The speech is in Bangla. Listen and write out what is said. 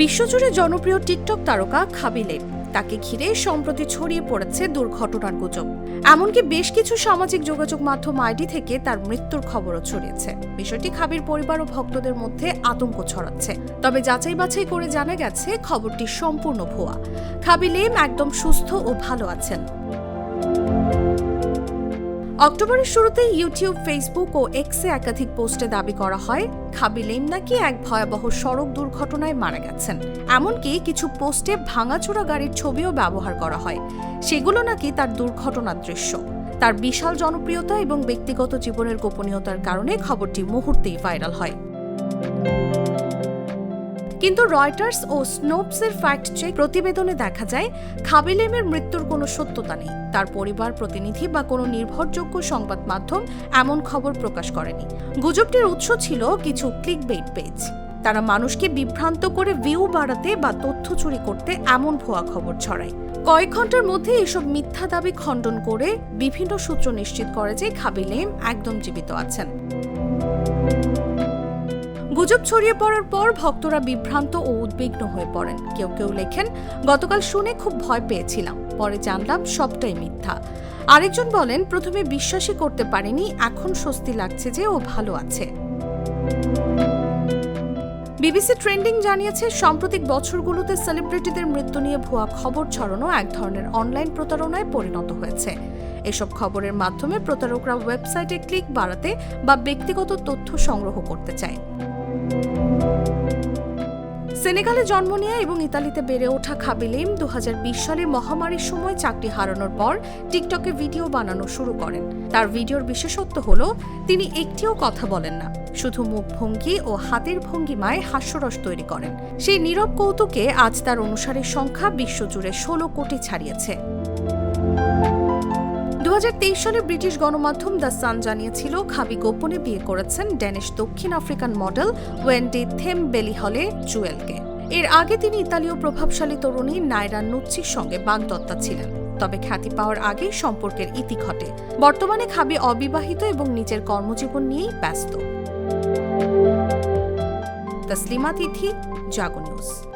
বিশ্বজুড়ে জনপ্রিয় টিকটক তারকা খাবিলের তাকে ঘিরে সম্প্রতি ছড়িয়ে পড়েছে দুর্ঘটনার গুজব। এমনকি বেশ কিছু সামাজিক যোগাযোগ মাধ্যম আইডি থেকে তার মৃত্যুর খবরও ছড়িয়েছে। বিষয়টি খাবির পরিবার ও ভক্তদের মধ্যে আতঙ্ক ছড়াচ্ছে। তবে যাচাই বাছাই করে জানা গেছে, খবরটি সম্পূর্ণ ভুয়া। খাবিলেম একদম সুস্থ ও ভালো আছেন। অক্টোবরের শুরুতে ইউটিউব, ফেসবুক ও এক্সে একাধিক পোস্টে দাবি করা হয় খাবিলেম নাকি এক ভয়াবহ সড়ক দুর্ঘটনায় মারা গেছেন। এমনকি কিছু পোস্টে ভাঙাচোরা গাড়ির ছবিও ব্যবহার করা হয়। সেগুলো নাকি তার দুর্ঘটনার দৃশ্য। তার বিশাল জনপ্রিয়তা এবং ব্যক্তিগত জীবনের গোপনীয়তার কারণে খবরটি মুহূর্তেই ভাইরাল হয়। কিন্তু রয়টার্স ও স্নোপসের ফ্যাক্ট চেক প্রতিবেদনে দেখা যায়, খাবিলেমের মৃত্যুর কোনো সত্যতা নেই। তার পরিবার, প্রতিনিধি বা কোনো নির্ভরযোগ্য সংবাদ মাধ্যম এমন খবর প্রকাশ করেনি। গুজবটির উৎস ছিল কিছু ক্লিকবেইট পেজ তারা মানুষকে বিভ্রান্ত করে ভিউ বাড়াতে বা তথ্য চুরি করতে এমন ভুয়া খবর ছড়ায়। কয়েক ঘণ্টার মধ্যে এসব মিথ্যা দাবি খণ্ডন করে বিভিন্ন সূত্র নিশ্চিত করে যে খাবিলেম একদম জীবিত আছেন। গুজব ছড়িয়ে পড়ার পর ভক্তরা বিভ্রান্ত ও উদ্বিগ্ন হয়ে পড়েন। কেউ কেউ লেখেন, গতকাল শুনে খুব ভয় পেয়েছিলাম, পরে জানলাম সবটাই মিথ্যা। আরেকজন বলেন, প্রথমে বিশ্বাসই করতে পারিনি, এখন স্বস্তি লাগছে যে ও ভালো আছে। বিবিসি ট্রেন্ডিং জানিয়েছে, সাম্প্রতিক বছরগুলোতে সেলিব্রিটিদের মৃত্যু নিয়ে ভুয়া খবর ছড়ানো এক ধরনের অনলাইন প্রতারণায় পরিণত হয়েছে। এসব খবরের মাধ্যমে প্রতারকরা ওয়েবসাইটে ক্লিক বাড়াতে বা ব্যক্তিগত তথ্য সংগ্রহ করতে চায়। সেনেগালে জন্ম নেয়া এবং ইতালিতে বেড়ে ওঠা খাবিলিম দুহাজার বিশ সালে মহামারীর সময় চাকরি হারানোর পর টিকটকে ভিডিও বানানো শুরু করেন। তার ভিডিওর বিশেষত্ব হল, তিনি একটিও কথা বলেন না। শুধু মুখভঙ্গি ও হাতের ভঙ্গিমায় হাস্যরস তৈরি করেন। সেই নীরব কৌতুকে আজ তার অনুসারীর সংখ্যা বিশ্বজুড়ে ষোলো কোটি ছাড়িয়েছে। সালে ব্রিটিশ গণমাধ্যম দ্য সান জানিয়েছিল, খাবি গোপনে বিয়ে করেছেন ড্যানিশ দক্ষিণ আফ্রিকান মডেল ওয়েন্ডি থেম বেলি হলে জুয়েলকে। এর আগে তিনি ইতালীয় প্রভাবশালী তরুণী নাইরা নুচ্চির সঙ্গে বাগদত্তা ছিলেন। তবে খ্যাতি পাওয়ার আগেই সম্পর্কের ইতি ঘটে। বর্তমানে খাবি অবিবাহিত এবং নিজের কর্মজীবন নিয়েই ব্যস্ত। Taslima Tithi, Jago news.